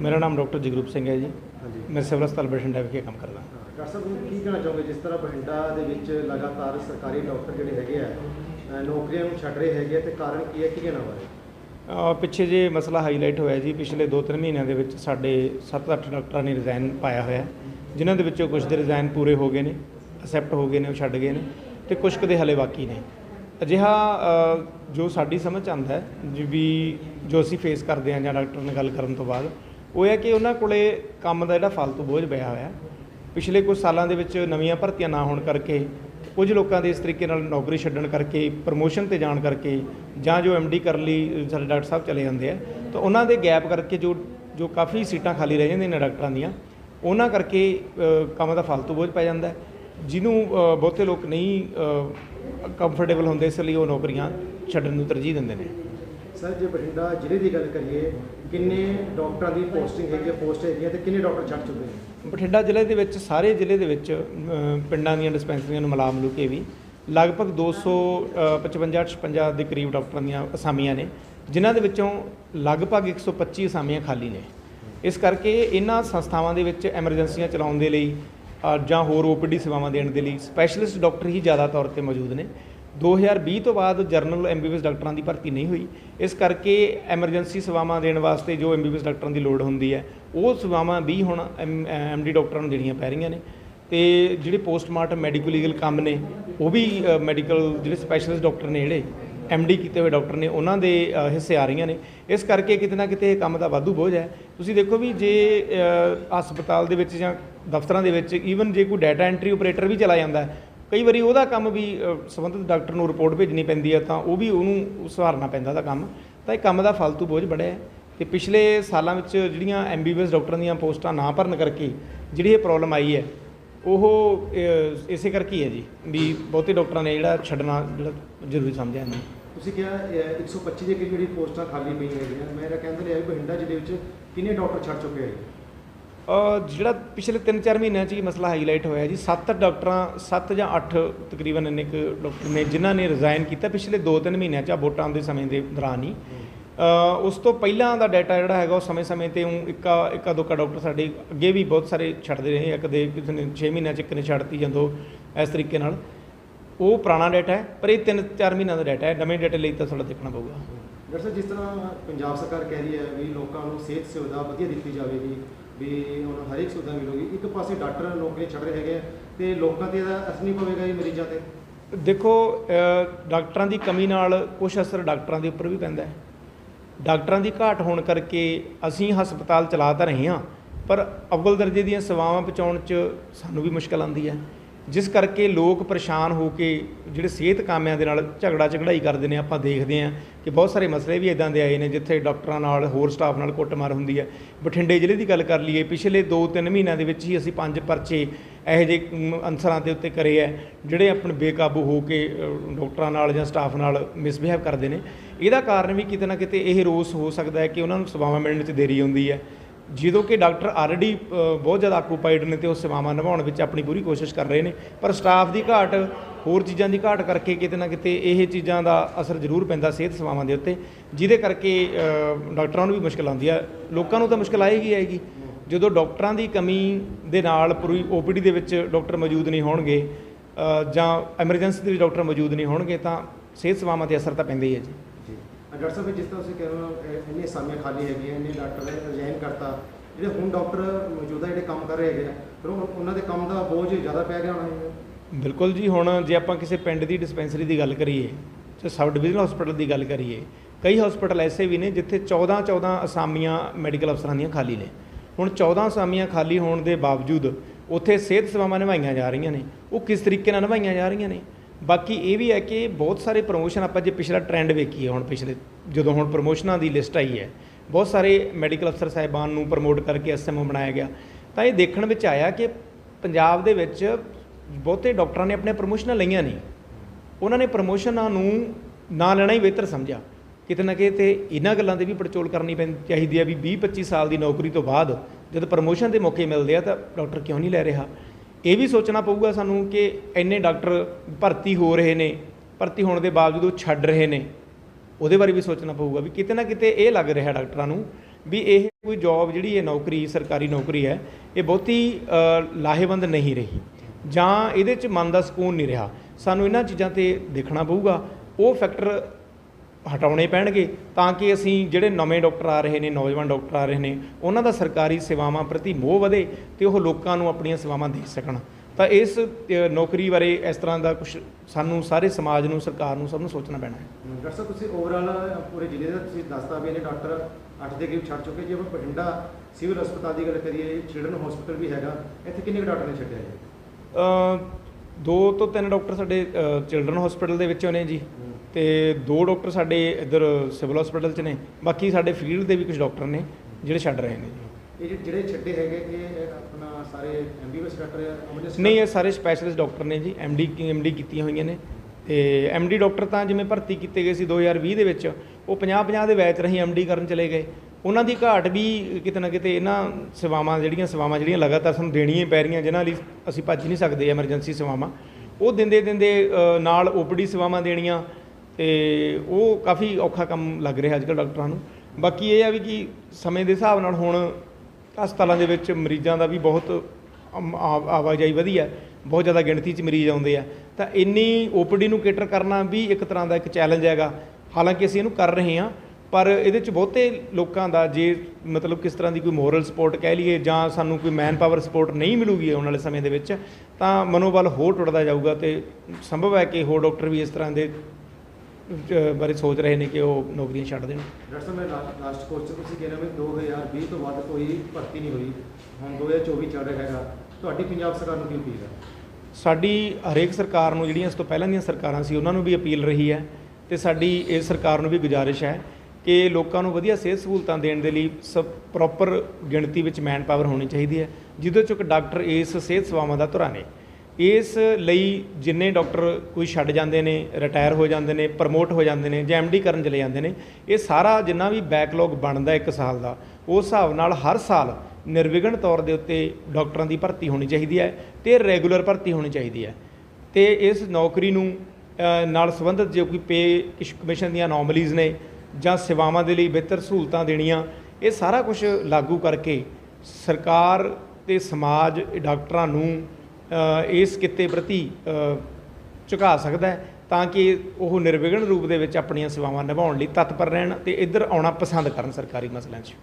ਮੇਰਾ ਨਾਮ ਡਾਕਟਰ ਜਗਰੂਪ ਸਿੰਘ ਹੈ ਜੀ। ਮੈਂ ਸਿਵਲ ਹਸਪਤਾਲ ਬਠਿੰਡਾ ਵਿਖੇ ਕੰਮ ਕਰਦਾ ਡਾਕਟਰ ਸਾਹਿਬ ਕੀ ਕਹਿਣਾ ਚਾਹੋਗੇ? ਜਿਸ ਤਰ੍ਹਾਂ ਬਠਿੰਡਾ ਦੇ ਵਿੱਚ ਲਗਾਤਾਰ ਸਰਕਾਰੀ ਡਾਕਟਰ ਜਿਹੜੇ ਹੈਗੇ ਆ ਨੌਕਰੀਆਂ ਨੂੰ ਛੱਡ ਰਹੇ ਹੈਗੇ ਤੇ ਕਾਰਨ ਕੀ ਹੈ? ਕੀ ਕਹਿਣਾ ਬਾਰੇ? ਪਿੱਛੇ ਜੇ ਮਸਲਾ ਹਾਈਲਾਈਟ ਹੋਇਆ ਜੀ, ਪਿਛਲੇ 2-3 ਮਹੀਨਿਆਂ ਦੇ ਵਿੱਚ ਸਾਡੇ 7-8 ਡਾਕਟਰਾਂ ਨੇ ਰਿਜ਼ਾਈਨ ਪਾਇਆ ਹੋਇਆ। ਜਿਨ੍ਹਾਂ ਦੇ ਵਿੱਚੋਂ ਕੁਝ ਦੇ ਰਿਜ਼ਾਈਨ ਪੂਰੇ ਹੋ ਗਏ ਨੇ ਅਸੈਪਟ ਹੋ ਗਏ ਨੇ, ਉਹ ਛੱਡ ਗਏ ਨੇ ਤੇ ਕੁਝ ਕੁ ਦੇ ਹਲੇ ਬਾਕੀ ਨੇ। ਅਜਿਹਾ ਜੋ ਸਾਡੀ ਸਮਝ 'ਚ ਆਉਂਦਾ ਹੈ ਜੀ ਵੀ ਜੋ ਅਸੀਂ ਫੇਸ ਕਰਦੇ ਹਾਂ ਜਾਂ ਡਾਕਟਰ ਨਾਲ ਗੱਲ ਕਰਨ ਤੋਂ ਬਾਅਦ, ਉਹ ਹੈ ਕਿ ਉਹਨਾਂ ਕੋਲੇ ਕੰਮ ਦਾ ਜਿਹੜਾ ਫालतू ਬੋਝ ਪਿਆ ਹੋਇਆ। ਪਿਛਲੇ ਕੁਝ ਸਾਲਾਂ ਦੇ ਵਿੱਚ ਨਵੀਆਂ ਭਰਤੀਆਂ ਨਾ ਹੋਣ ਕਰਕੇ ਕੁਝ ਲੋਕਾਂ ਦੇ ਇਸ ਤਰੀਕੇ ਨਾਲ ਨੌਕਰੀ ਛੱਡਣ ਕਰਕੇ ਪ੍ਰਮੋਸ਼ਨ ਤੇ ਜਾਣ ਕਰਕੇ ਜਾਂ ਜੋ ਐਮਡੀ ਕਰਨ ਲਈ ਸਾਡੇ ਡਾਕਟਰ ਸਾਹਿਬ ਚਲੇ ਜਾਂਦੇ ਆ, ਤਾਂ ਉਹਨਾਂ ਦੇ ਗੈਪ ਕਰਕੇ ਜੋ ਜੋ ਕਾਫੀ ਸੀਟਾਂ ਖਾਲੀ ਰਹਿ ਜਾਂਦੀਆਂ ਨੇ ਡਾਕਟਰਾਂ ਦੀਆਂ, ਉਹਨਾਂ ਕਰਕੇ ਕੰਮ ਦਾ ਫालतू ਬੋਝ ਪੈ ਜਾਂਦਾ ਜਿਹਨੂੰ ਬਹੁਤੇ ਲੋਕ ਨਹੀਂ ਕੰਫਰਟੇਬਲ ਹੁੰਦੇ ਇਸ ਲਈ ਉਹ ਨੌਕਰੀਆਂ ਛੱਡਣ ਨੂੰ ਤਰਜੀਹ ਦਿੰਦੇ ਨੇ। ਸਰ, ਜੇ ਬਠਿੰਡਾ ਜ਼ਿਲ੍ਹੇ ਦੀ ਗੱਲ ਕਰੀਏ, ਕਿੰਨੇ ਡਾਕਟਰਾਂ ਦੀ ਪੋਸਟਿੰਗ ਹੈਗੀ ਹੈ ਪੋਸਟ ਹੈਗੀ ਹੈ ਤੇ ਕਿੰਨੇ ਡਾਕਟਰ ਛੱਡ ਚੁੱਕੇ ਨੇ? ਬਠਿੰਡਾ ਜ਼ਿਲ੍ਹੇ ਦੇ ਵਿੱਚ, ਸਾਰੇ ਜ਼ਿਲ੍ਹੇ ਦੇ ਵਿੱਚ ਪਿੰਡਾਂ ਦੀਆਂ ਡਿਸਪੈਂਸਰੀਆਂ ਨੂੰ ਮਿਲਾ ਮਿਲੂ ਕੇ ਵੀ ਲਗਭਗ 255 56 ਦੇ ਕਰੀਬ ਡਾਕਟਰਾਂ ਦੀਆਂ ਅਸਾਮੀਆਂ ਨੇ, ਜਿਨ੍ਹਾਂ ਦੇ ਵਿੱਚੋਂ ਲਗਭਗ 125 ਅਸਾਮੀਆਂ ਖਾਲੀ ਨੇ। ਇਸ ਕਰਕੇ ਇਹਨਾਂ ਸੰਸਥਾਵਾਂ ਦੇ ਵਿੱਚ ਐਮਰਜੈਂਸੀਆਂ ਚਲਾਉਣ ਦੇ ਲਈ ਜਾਂ ਹੋਰ ਓਪੀਡੀ ਸੇਵਾਵਾਂ ਦੇਣ ਦੇ ਲਈ ਸਪੈਸ਼ਲਿਸਟ ਡਾਕਟਰ ਹੀ ਜ਼ਿਆਦਾ ਤੌਰ ਤੇ ਮੌਜੂਦ ਨੇ। 2020 ਤੋਂ ਬਾਅਦ ਜਰਨਲ ਐਮਬੀਬੀਐਸ ਡਾਕਟਰਾਂ ਦੀ ਭਰਤੀ ਨਹੀਂ ਹੋਈ। ਇਸ ਕਰਕੇ ਐਮਰਜੈਂਸੀ ਸੇਵਾਵਾਂ ਦੇਣ ਵਾਸਤੇ ਜੋ ਐਮਬੀਬੀਐਸ ਡਾਕਟਰਾਂ ਦੀ ਲੋੜ ਹੁੰਦੀ ਹੈ, ਉਹ ਸੇਵਾਵਾਂ ਵੀ ਹੁਣ ਐਮਡੀ ਡਾਕਟਰਾਂ ਨੂੰ ਦੇਣੀਆਂ ਪੈ ਰਹੀਆਂ ਨੇ। ਤੇ ਜਿਹੜੇ ਪੋਸਟਮਾਰਟਮ ਮੈਡੀਕਲ ਲੀਗਲ ਕੰਮ ਨੇ, ਉਹ ਵੀ ਮੈਡੀਕਲ ਜਿਹੜੇ ਸਪੈਸ਼ਲਿਸਟ ਡਾਕਟਰ ਨੇ ਜਿਹੜੇ ਐਮਡੀ ਕੀਤੇ ਹੋਏ ਡਾਕਟਰ ਨੇ, ਉਹਨਾਂ ਦੇ ਹਿੱਸੇ ਆ ਰਹੀਆਂ ਨੇ। ਇਸ ਕਰਕੇ ਕਿਤੇ ਨਾ ਕਿਤੇ ਇਹ ਕੰਮ ਦਾ ਵਾਧੂ ਬੋਝ ਹੈ। ਤੁਸੀਂ ਦੇਖੋ ਵੀ ਜੇ ਹਸਪਤਾਲ ਦੇ ਵਿੱਚ ਜਾਂ ਦਫ਼ਤਰਾਂ ਦੇ ਵਿੱਚ ਈਵਨ ਜੇ ਕੋਈ ਡਾਟਾ ਐਂਟਰੀ ਆਪਰੇਟਰ ਵੀ ਚਲਾ ਜਾਂਦਾ ਕਈ ਵਾਰੀ ਉਹਦਾ ਕੰਮ ਵੀ ਸੰਬੰਧਿਤ ਡਾਕਟਰ ਨੂੰ ਰਿਪੋਰਟ ਭੇਜਣੀ ਪੈਂਦੀ ਹੈ ਤਾਂ ਉਹ ਵੀ ਉਹਨੂੰ ਸੁਧਾਰਨਾ ਪੈਂਦਾ ਉਹਦਾ ਕੰਮ। ਤਾਂ ਇਹ ਕੰਮ ਦਾ ਫालतू ਬੋਝ ਬੜਿਆ ਹੈ। ਤੇ ਪਿਛਲੇ ਸਾਲਾਂ ਵਿੱਚ ਜਿਹੜੀਆਂ ਐਮਬੀਬੀਐਸ ਡਾਕਟਰਾਂ ਦੀਆਂ ਪੋਸਟਾਂ ਨਾ ਭਰਨ ਕਰਕੇ ਜਿਹੜੀ ਇਹ ਪ੍ਰੋਬਲਮ ਆਈ ਹੈ ਉਹ ਇਸੇ ਕਰਕੇ ਹੀ ਹੈ ਜੀ ਵੀ ਬਹੁਤੇ ਡਾਕਟਰਾਂ ਨੇ ਜਿਹੜਾ ਛੱਡਣਾ ਜਿਹੜਾ ਜ਼ਰੂਰੀ ਸਮਝਿਆ ਇਹਨੂੰ। ਤੁਸੀਂ ਕਿਹਾ ਅ, 125 ਦੇ ਕਰੀਬ ਜਿਹੜੀ ਪੋਸਟਾਂ ਖਾਲੀ ਪਈਆਂ ਹੈਗੀਆਂ ਮੇਰਾ ਕਹਿੰਦਾ ਰਿਹਾ ਬਠਿੰਡਾ ਜ਼ਿਲ੍ਹੇ ਵਿੱਚ ਕਿੰਨੇ ਡਾਕਟਰ ਛੱਡ ਚੁੱਕੇ ਹੈਗੇ ਜਿਹੜਾ ਪਿਛਲੇ 3-4 ਮਹੀਨਿਆਂ 'ਚ ਇਹ ਮਸਲਾ ਹਾਈਲਾਈਟ ਹੋਇਆ ਜੀ 7 ਡਾਕਟਰਾਂ 7 ਜਾਂ 8 ਤਕਰੀਬਨ ਇੰਨੇ ਕੁ ਡਾਕਟਰ ਨੇ ਜਿਨ੍ਹਾਂ ਨੇ ਰਿਜ਼ਾਈਨ ਕੀਤਾ ਪਿਛਲੇ 2-3 ਮਹੀਨਿਆਂ 'ਚ ਆ ਵੋਟਾਂ ਦੇ ਸਮੇਂ ਦੇ ਦੌਰਾਨ ਹੀ। ਉਸ ਤੋਂ ਪਹਿਲਾਂ ਦਾ ਡਾਟਾ ਜਿਹੜਾ ਹੈਗਾ ਉਹ ਸਮੇਂ-ਸਮੇਂ ਤੇ ਉਹ ਇੱਕਾ ਇੱਕਾ ਦੁੱਕਾ ਡਾਕਟਰ ਸਾਡੇ ਅੱਗੇ ਵੀ ਬਹੁਤ ਸਾਰੇ ਛੱਡਦੇ ਰਹੇ ਆ ਕਦੇ ਕਿਸੇ ਨੇ 6 ਮਹੀਨਿਆਂ 'ਚ ਇੱਕ ਨੇ ਛੱਡਤੀ ਜਾਂ ਦੋ ਇਸ ਤਰੀਕੇ ਨਾਲ। ਉਹ ਪੁਰਾਣਾ ਡਾਟਾ ਹੈ, ਪਰ ਇਹ 3-4 ਮਹੀਨਿਆਂ ਦਾ ਡਾਟਾ ਹੈ, ਨਵੇਂ ਡਾਟੇ ਲਈ ਤਾਂ ਥੋੜਾ ਦੇਖਣਾ ਪਊਗਾ। ਡਾਕਟਰ ਸਾਹਿਬ, ਜਿਸ ਤਰ੍ਹਾਂ ਪੰਜਾਬ ਸਰਕਾਰ ਕਹਿ ਰਹੀ ਹੈ ਵੀ ਲੋਕਾਂ ਨੂੰ ਸਿਹਤ ਸੁਵਿਧਾ ਵਧੀਆ ਦਿੱਤੀ ਜਾਵੇਗੀ ਵੀ ਉਹਨਾਂ ਨੂੰ ਹਰੇਕ ਸੁਵਿਧਾ ਮਿਲੂਗੀ। ਇੱਕ ਪਾਸੇ ਡਾਕਟਰ ਨੌਕਰੀ ਛੱਡ ਰਹੇ ਹੈਗੇ ਆ ਤੇ ਲੋਕਾਂ ਤੇ ਇਹਦਾ ਅਸਰ ਨਹੀਂ ਪਵੇਗਾ ਜੀ ਮਰੀਜ਼ਾਂ ਤੇ? ਦੇਖੋ ਡਾਕਟਰਾਂ ਦੀ ਕਮੀ ਨਾਲ ਕੁਝ ਅਸਰ ਡਾਕਟਰਾਂ ਦੇ ਉੱਪਰ ਵੀ ਪੈਂਦਾ ਹੈ। ਡਾਕਟਰਾਂ ਦੀ ਘਾਟ ਹੋਣ ਕਰਕੇ ਅਸੀਂ ਹਸਪਤਾਲ ਚਲਾ ਤਾਂ ਰਹੇ ਹਾਂ, ਪਰ ਅਵਲ ਦਰਜੇ ਦੀਆਂ ਸੇਵਾਵਾਂ ਪਹੁੰਚਾਉਣ 'ਚ ਸਾਨੂੰ ਵੀ ਮੁਸ਼ਕਲ ਆਉਂਦੀ ਹੈ। ਜਿਸ ਕਰਕੇ ਲੋਕ ਪਰੇਸ਼ਾਨ ਹੋ ਕੇ ਜਿਹੜੇ ਸਿਹਤ ਕਾਮਿਆਂ ਦੇ ਨਾਲ ਝਗੜਾ ਝਗੜਾਈ ਕਰਦੇ ਨੇ ਆਪਾਂ ਦੇਖਦੇ ਹਾਂ ਕਿ ਬਹੁਤ ਸਾਰੇ ਮਸਲੇ ਵੀ ਇਦਾਂ ਦੇ ਆਏ ਨੇ ਜਿੱਥੇ ਡਾਕਟਰਾਂ ਨਾਲ ਹੋਰ ਸਟਾਫ ਨਾਲ ਕੁੱਟਮਾਰ ਹੁੰਦੀ ਹੈ। ਬਠਿੰਡੇ ਜ਼ਿਲ੍ਹੇ ਦੀ ਗੱਲ ਕਰ ਲਈਏ ਪਿਛਲੇ 2-3 ਮਹੀਨਿਆਂ ਦੇ ਵਿੱਚ ਹੀ ਅਸੀਂ ਪੰਜ ਪਰਚੇ ਇਹੋ ਜਿਹੇ ਅਨਸਰਾਂ ਦੇ ਉੱਤੇ ਕਰੇ ਹੈ ਜਿਹੜੇ ਆਪਣੇ ਬੇਕਾਬੂ ਹੋ ਕੇ ਅ, ਡਾਕਟਰਾਂ ਨਾਲ ਜਾਂ ਸਟਾਫ ਨਾਲ ਮਿਸਬਿਹੇਵ ਕਰਦੇ ਨੇ। ਇਹਦਾ ਕਾਰਨ ਵੀ ਕਿਤੇ ਨਾ ਕਿਤੇ ਇਹ ਰੋਸ ਹੋ ਸਕਦਾ ਹੈ ਕਿ ਉਹਨਾਂ ਨੂੰ ਸੇਵਾਵਾਂ ਮਿਲਣ 'ਚ ਦੇਰੀ ਹੁੰਦੀ ਹੈ। ਜਦੋਂ ਕਿ ਡਾਕਟਰ ਆਲਰੇਡੀ ਬਹੁਤ ਜ਼ਿਆਦਾ ਆਕੂਪਾਈਡ ਨੇ ਤੇ ਉਹ ਸੇਵਾਵਾਂ ਨਿਭਾਉਣ ਵਿੱਚ ਆਪਣੀ ਪੂਰੀ ਕੋਸ਼ਿਸ਼ ਕਰ ਰਹੇ ਨੇ। ਪਰ ਸਟਾਫ ਦੀ ਘਾਟ, ਹੋਰ ਚੀਜ਼ਾਂ ਦੀ ਘਾਟ ਕਰਕੇ ਕਿਤੇ ਨਾ ਕਿਤੇ ਇਹ ਚੀਜ਼ਾਂ ਦਾ ਅਸਰ ਜ਼ਰੂਰ ਪੈਂਦਾ ਸਿਹਤ ਸੇਵਾਵਾਂ ਦੇ ਉੱਤੇ, ਜਿਹਦੇ ਕਰਕੇ ਡਾਕਟਰਾਂ ਨੂੰ ਵੀ ਮੁਸ਼ਕਲ ਆਉਂਦੀ ਹੈ ਲੋਕਾਂ ਨੂੰ ਤਾਂ ਮੁਸ਼ਕਲ ਆਏਗੀ ਆਏਗੀ। ਜਦੋਂ ਡਾਕਟਰਾਂ ਦੀ ਕਮੀ ਦੇ ਨਾਲ ਪੂਰੀ ਓਪੀਡੀ ਦੇ ਵਿੱਚ ਡਾਕਟਰ ਮੌਜੂਦ ਨਹੀਂ ਹੋਣਗੇ ਜਾਂ ਐਮਰਜੈਂਸੀ ਦੇ ਵਿੱਚ ਡਾਕਟਰ ਮੌਜੂਦ ਨਹੀਂ ਹੋਣਗੇ, ਤਾਂ ਸਿਹਤ ਸੇਵਾਵਾਂ ਤੇ ਅਸਰ ਤਾਂ ਪੈਂਦਾ ਹੀ ਹੈ ਜੀ। ਡਾਕਟਰ ਸਾਹਿਬ ਜਿਸ ਤਰ੍ਹਾਂ ਤੁਸੀਂ ਕਹਿ ਰਹੇ ਹੋ ਇੰਨੇ ਸਾਮੀਆਂ ਖਾਲੀ ਹੈਗੀਆਂ, ਇੰਨੇ ਡਾਕਟਰ ਨੇ ਰਿਜ਼ਾਈਨ ਕਰਤਾ। ਜਿਹੜੇ ਹੁਣ ਡਾਕਟਰ ਮੌਜੂਦਾ ਜਿਹੜੇ ਕੰਮ ਕਰ ਰਹੇ ਹੈਗੇ ਆ, ਫਿਰ ਉਹਨਾਂ ਦੇ ਕੰਮ ਦਾ ਬੋਝ ਜ਼ਿਆਦਾ ਪੈ ਗਿਆ ਹੋਣਾ ਬਿਲਕੁਲ ਜੀ, ਹੁਣ ਜੇ ਆਪਾਂ ਕਿਸੇ ਪਿੰਡ ਦੀ ਡਿਸਪੈਂਸਰੀ ਦੀ ਗੱਲ ਕਰੀਏ ਤੇ ਸਬ ਡਿਵੀਜ਼ਨ ਹਸਪੀਟਲ ਦੀ ਗੱਲ ਕਰੀਏ, ਕਈ ਹਸਪੀਟਲ ਐਸੇ ਵੀ ਨੇ ਜਿੱਥੇ 14 14 ਅਸਾਮੀਆਂ ਮੈਡੀਕਲ ਅਫਸਰਾਂ ਦੀਆਂ ਖਾਲੀ ਨੇ। ਹੁਣ 14 ਅਸਾਮੀਆਂ ਖਾਲੀ ਹੋਣ ਦੇ ਬਾਵਜੂਦ ਉੱਥੇ ਸਿਹਤ ਸੇਵਾਵਾਂ ਨਿਭਾਈਆਂ ਜਾ ਰਹੀਆਂ ਨੇ। ਉਹ ਕਿਸ ਤਰੀਕੇ ਨਾਲ ਨਿਭਾਈਆਂ ਜਾ ਰਹੀਆਂ ਨੇ? ਬਾਕੀ ਇਹ ਵੀ ਹੈ ਕਿ ਬਹੁਤ ਸਾਰੇ ਪ੍ਰੋਮੋਸ਼ਨ ਆਪਾਂ ਜੇ ਪਿਛਲਾ ਟ੍ਰੈਂਡ ਵੇਖੀਏ, ਹੁਣ ਪਿਛਲੇ ਜਦੋਂ ਹੁਣ ਪ੍ਰੋਮੋਸ਼ਨਾਂ ਦੀ ਲਿਸਟ ਆਈ ਹੈ, ਬਹੁਤ ਸਾਰੇ ਮੈਡੀਕਲ ਅਫਸਰ ਸਾਹਿਬਾਨ ਨੂੰ ਪ੍ਰਮੋਟ ਕਰਕੇ ਐਸਐਮਓ ਬਣਾਇਆ ਗਿਆ। ਤਾਂ ਇਹ ਦੇਖਣ ਵਿੱਚ ਆਇਆ ਕਿ ਪੰਜਾਬ ਦੇ ਵਿੱਚ ਬਹੁਤੇ ਡਾਕਟਰਾਂ ਨੇ ਆਪਣੇ ਪ੍ਰਮੋਸ਼ਨਾਂ ਲਈਆਂ ਨਹੀਂ। ਉਹਨਾਂ ਨੇ ਪ੍ਰਮੋਸ਼ਨਾਂ ਨੂੰ ਨਾ ਲੈਣਾ ਹੀ ਬਿਹਤਰ ਸਮਝਿਆ। ਕਿਤੇ ਨਾ ਕਿਤੇ ਇਹਨਾਂ ਗੱਲਾਂ ਤੇ ਵੀ ਪੜਚੋਲ ਕਰਨੀ ਪੈਂਦੀ ਚਾਹੀਦੀ ਹੈ ਵੀ 20 25 ਸਾਲ ਦੀ ਨੌਕਰੀ ਤੋਂ ਬਾਅਦ ਜਦ ਪ੍ਰਮੋਸ਼ਨ ਦੇ ਮੌਕੇ ਮਿਲਦੇ ਆ ਤਾਂ ਡਾਕਟਰ ਕਿਉਂ ਨਹੀਂ ਲੈ ਰਿਹਾ? ਇਹ ਵੀ ਸੋਚਣਾ ਪਊਗਾ ਸਾਨੂੰ ਕਿ ਇੰਨੇ ਡਾਕਟਰ ਭਰਤੀ ਹੋ ਰਹੇ ਨੇ, ਭਰਤੀ ਹੋਣ ਦੇ ਬਾਵਜੂਦ ਉਹ ਛੱਡ ਰਹੇ ਨੇ। ਉਹਦੇ ਬਾਰੇ ਵੀ ਸੋਚਣਾ ਪਊਗਾ ਵੀ ਕਿਤੇ ਨਾ ਕਿਤੇ ਇਹ ਲੱਗ ਰਿਹਾ ਡਾਕਟਰਾਂ ਨੂੰ ਵੀ ਇਹ ਕੋਈ ਜੌਬ ਜਿਹੜੀ ਹੈ ਨੌਕਰੀ, ਸਰਕਾਰੀ ਨੌਕਰੀ ਹੈ, ਇਹ ਬਹੁਤੀ ਲਾਹੇਵੰਦ ਨਹੀਂ ਰਹੀ। ਜਾਂ ਇਹਦੇ 'ਚ ਮਨ ਦਾ ਸਕੂਨ ਨਹੀਂ ਰਿਹਾ। ਸਾਨੂੰ ਇਹਨਾਂ ਚੀਜ਼ਾਂ ਤੇ ਦੇਖਣਾ ਪਊਗਾ। ਉਹ ਫੈਕਟਰ ਹਟਾਉਣੇ ਪੈਣਗੇ ਤਾਂ ਕਿ ਅਸੀਂ ਜਿਹੜੇ ਨਵੇਂ ਡਾਕਟਰ ਆ ਰਹੇ ਨੇ ਨੌਜਵਾਨ ਡਾਕਟਰ ਆ ਰਹੇ ਨੇ ਉਹਨਾਂ ਦਾ ਸਰਕਾਰੀ ਸੇਵਾਵਾਂ ਪ੍ਰਤੀ ਮੋਹ ਵਧੇ ਤੇ ਉਹ ਲੋਕਾਂ ਨੂੰ ਆਪਣੀਆਂ ਸੇਵਾਵਾਂ ਦੇ ਸਕਣ। ਤਾਂ ਇਸ ਨੌਕਰੀ ਬਾਰੇ ਇਸ ਤਰ੍ਹਾਂ ਦਾ ਕੁਝ ਸਾਨੂੰ ਸਾਰੇ ਸਮਾਜ ਨੂੰ ਸਰਕਾਰ ਨੂੰ ਸਭ ਨੂੰ ਸੋਚਣਾ ਪੈਣਾ ਹੈ। ਡਾਕਟਰ ਸਾਹਿਬ ਤੁਸੀਂ ਓਵਰਆਲ ਪੂਰੇ ਜ਼ਿਲ੍ਹੇ ਦਾ ਤੁਸੀਂ ਦੱਸਤਾ ਵੀ ਇਹਨੇ ਡਾਕਟਰ 8 ਦੇ ਕਰੀਬ ਛੱਡ ਚੁੱਕੇ ਜੇ ਆਪਾਂ ਬਠਿੰਡਾ ਸਿਵਲ ਹਸਪਤਾਲ ਦੀ ਗੱਲ ਕਰੀਏ ਚਿਲਡਰਨ ਹਸਪੀਟਲ ਵੀ ਹੈਗਾ ਇੱਥੇ ਕਿੰਨੇ ਡਾਕਟਰ ਨੇ ਛੱਡਿਆ ਜੀ? ਅ, ਦੋ ਤੋਂ ਤਿੰਨ ਡਾਕਟਰ ਸਾਡੇ ਚਿਲਡਰਨ ਹਸਪੀਟਲ ਦੇ ਵਿੱਚੋਂ ਨੇ ਜੀ। ਤੇ ਦੋ ਡਾਕਟਰ ਸਾਡੇ ਇੱਧਰ ਸਿਵਲ ਹਸਪੀਟਲ 'ਚ ਨੇ ਬਾਕੀ ਸਾਡੇ ਫੀਲਡ ਦੇ ਵੀ ਕੁਝ ਡਾਕਟਰ ਨੇ ਜਿਹੜੇ ਛੱਡ ਰਹੇ ਨੇ ਜੀ। ਇਹ ਜਿਹੜੇ- ਜਿਹੜੇ ਛੱਡੇ ਹੈਗੇ ਇਹ ਆਪਣਾ ਸਾਰੇ ਐਮਬੀਬੀਐਸ ਡਾਕਟਰ ਐਮਰਜੈਂਸੀ ਨਹੀਂ ਇਹ ਸਾਰੇ ਸਪੈਸ਼ਲਿਸਟ ਡਾਕਟਰ ਨੇ ਜੀ ਐਮਡੀ ਐਮਡੀ ਕੀਤੀਆਂ ਹੋਈਆਂ ਨੇ। ਤੇ ਐਮਡੀ ਡਾਕਟਰ ਤਾਂ ਜਿਵੇਂ ਭਰਤੀ ਕੀਤੇ ਗਏ ਸੀ 2020 ਦੇ ਵਿੱਚ ਉਹ 50-50 ਦੇ ਬੈਚ ਰਹੀ ਐਮਡੀ ਕਰਨ ਚਲੇ ਗਏ। ਉਹਨਾਂ ਦੀ ਘਾਟ ਵੀ ਕਿਤੇ ਨਾ ਕਿਤੇ ਇਹਨਾਂ ਸੇਵਾਵਾਂ ਜਿਹੜੀਆਂ ਸੇਵਾਵਾਂ ਜਿਹੜੀਆਂ ਲਗਾਤਾਰ ਸਾਨੂੰ ਦੇਣੀਆਂ ਹੀ ਪੈ ਰਹੀਆਂ ਜਿਨ੍ਹਾਂ ਲਈ ਅਸੀਂ ਭੱਜ ਨਹੀਂ ਸਕਦੇ ਐਮਰਜੈਂਸੀ ਸੇਵਾਵਾਂ। ਉਹ ਦਿੰਦੇ ਦਿੰਦੇ ਅ, ਨਾਲ ਓਪੀਡੀ ਸੇਵਾਵਾਂ ਦੇਣੀਆਂ ਤੇ ਉਹ ਕਾਫੀ ਔਖਾ ਕੰਮ ਲੱਗ ਰਿਹਾ ਅੱਜ ਕੱਲ੍ਹ ਡਾਕਟਰਾਂ ਨੂੰ। ਬਾਕੀ ਇਹ ਆ ਵੀ ਕਿ ਸਮੇਂ ਦੇ ਹਿਸਾਬ ਨਾਲ ਹੁਣ ਹਸਪਤਾਲਾਂ ਦੇ ਵਿੱਚ ਮਰੀਜ਼ਾਂ ਦਾ ਵੀ ਬਹੁਤ ਆਵਾਜਾਈ ਵਧੀ ਹੈ ਬਹੁਤ ਜ਼ਿਆਦਾ ਗਿਣਤੀ 'ਚ ਮਰੀਜ਼ ਆਉਂਦੇ ਆ। ਤਾਂ ਇੰਨੀ ਓਪੀਡੀ ਨੂੰ ਕੇਟਰ ਕਰਨਾ ਵੀ ਇੱਕ ਤਰ੍ਹਾਂ ਦਾ ਇੱਕ ਚੈਲੰਜ ਹੈਗਾ। ਹਾਲਾਂਕਿ ਅਸੀਂ ਇਹਨੂੰ ਕਰ ਰਹੇ ਹਾਂ, ਪਰ ਇਹਦੇ 'ਚ ਬਹੁਤੇ ਲੋਕਾਂ ਦਾ ਜੇ ਮਤਲਬ ਕਿਸ ਤਰ੍ਹਾਂ ਦੀ ਕੋਈ ਮੋਰਲ ਸਪੋਰਟ ਕਹਿ ਲਈਏ ਜਾਂ ਸਾਨੂੰ ਕੋਈ ਮੈਨ ਪਾਵਰ ਸਪੋਰਟ ਨਹੀਂ ਮਿਲੂਗੀ ਆਉਣ ਵਾਲੇ ਸਮੇਂ ਦੇ ਵਿੱਚ, ਤਾਂ ਮਨੋਬਲ ਹੋਰ ਟੁੱਟਦਾ ਜਾਊਗਾ ਤੇ ਸੰਭਵ ਹੈ ਕਿ ਹੋਰ ਡਾਕਟਰ ਵੀ ਇਸ ਤਰ੍ਹਾਂ ਦੇ ਬਾਰੇ ਸੋਚ ਰਹੇ ਨੇ ਕਿ ਉਹ ਨੌਕਰੀਆਂ ਛੱਡ ਦੇਣ। ਡਾਕਟਰ ਸਾਹਿਬ ਮੈਂ ਲਾਸਟ ਕੋਰਸ ਚ ਤੁਸੀਂ ਕਹਿ ਰਹੇ ਹੋ ਵੀ 2020 ਤੋਂ ਬਾਅਦ ਕੋਈ ਭਰਤੀ ਨਹੀਂ ਹੋਈ। ਹੁਣ 2024 ਚੱਲ ਰਿਹਾ ਹੈਗਾ। ਤੁਹਾਡੀ ਪੰਜਾਬ ਸਰਕਾਰ ਨੂੰ ਕੀ ਅਪੀਲ ਹੈ? ਸਾਡੀ ਹਰੇਕ ਸਰਕਾਰ ਨੂੰ ਜਿਹੜੀਆਂ ਇਸ ਤੋਂ ਪਹਿਲਾਂ ਦੀਆਂ ਸਰਕਾਰਾਂ ਸੀ ਉਹਨਾਂ ਨੂੰ ਵੀ ਅਪੀਲ ਰਹੀ ਹੈ ਤੇ ਸਾਡੀ ਇਸ ਸਰਕਾਰ ਨੂੰ ਵੀ ਗੁਜ਼ਾਰਿਸ਼ ਹੈ ਕਿ ਲੋਕਾਂ ਨੂੰ ਵਧੀਆ ਸਿਹਤ ਸਹੂਲਤਾਂ ਦੇਣ ਦੇ ਲਈ ਸਭ ਪ੍ਰੋਪਰ ਗਿਣਤੀ ਵਿੱਚ ਮੈਨ ਪਾਵਰ ਹੋਣੀ ਚਾਹੀਦੀ ਹੈ ਜਿਹਦੇ ਚੋਂ ਇੱਕ ਡਾਕਟਰ ਇਸ ਸਿਹਤ ਸੇਵਾਵਾਂ ਦਾ ਧੁਰਾ ਨੇ। ਇਸ ਲਈ ਜਿੰਨੇ ਡਾਕਟਰ ਕੋਈ ਛੱਡ ਜਾਂਦੇ ਨੇ ਰਿਟਾਇਰ ਹੋ ਜਾਂਦੇ ਨੇ ਪ੍ਰਮੋਟ ਹੋ ਜਾਂਦੇ ਨੇ ਜਾਂ ਐਮਡੀ ਕਰਨ ਚਲੇ ਜਾਂਦੇ ਨੇ, ਇਹ ਸਾਰਾ ਜਿੰਨਾ ਵੀ ਬੈਕਲੌਗ ਬਣਦਾ ਇੱਕ ਸਾਲ ਦਾ, ਉਸ ਹਿਸਾਬ ਨਾਲ ਹਰ ਸਾਲ ਨਿਰਵਿਘਨ ਤੌਰ ਦੇ ਉੱਤੇ ਡਾਕਟਰਾਂ ਦੀ ਭਰਤੀ ਹੋਣੀ ਚਾਹੀਦੀ ਹੈ ਤੇ ਰੈਗੂਲਰ ਭਰਤੀ ਹੋਣੀ ਚਾਹੀਦੀ ਹੈ। ਤੇ ਇਸ ਨੌਕਰੀ ਨੂੰ ਨਾਲ ਸੰਬੰਧਿਤ ਜੇ ਕੋਈ ਪੇ ਕਮਿਸ਼ਨ ਦੀਆਂ ਅਨੋਮਲੀਜ਼ ਨੇ ਜਾਂ ਸੇਵਾਵਾਂ ਦੇ ਲਈ ਬਿਹਤਰ ਸਹੂਲਤਾਂ ਦੇਣੀਆਂ, ਇਹ ਸਾਰਾ ਕੁਝ ਲਾਗੂ ਕਰਕੇ ਸਰਕਾਰ ਤੇ ਸਮਾਜ ਡਾਕਟਰਾਂ ਨੂੰ ਇਸ ਕਿਤੇ ਪ੍ਰਤੀ ਝੁਕਾ ਸਕਦਾ ਤਾਂ ਕਿ ਉਹ ਨਿਰਵਿਘਨ ਰੂਪ ਦੇ ਵਿੱਚ ਆਪਣੀਆਂ ਸੇਵਾਵਾਂ ਨਿਭਾਉਣ ਲਈ ਤਤਪਰ ਰਹਿਣ ਤੇ ਇੱਧਰ ਆਉਣਾ ਪਸੰਦ ਕਰਨ ਸਰਕਾਰੀ ਮਸਲਿਆਂ 'ਚ।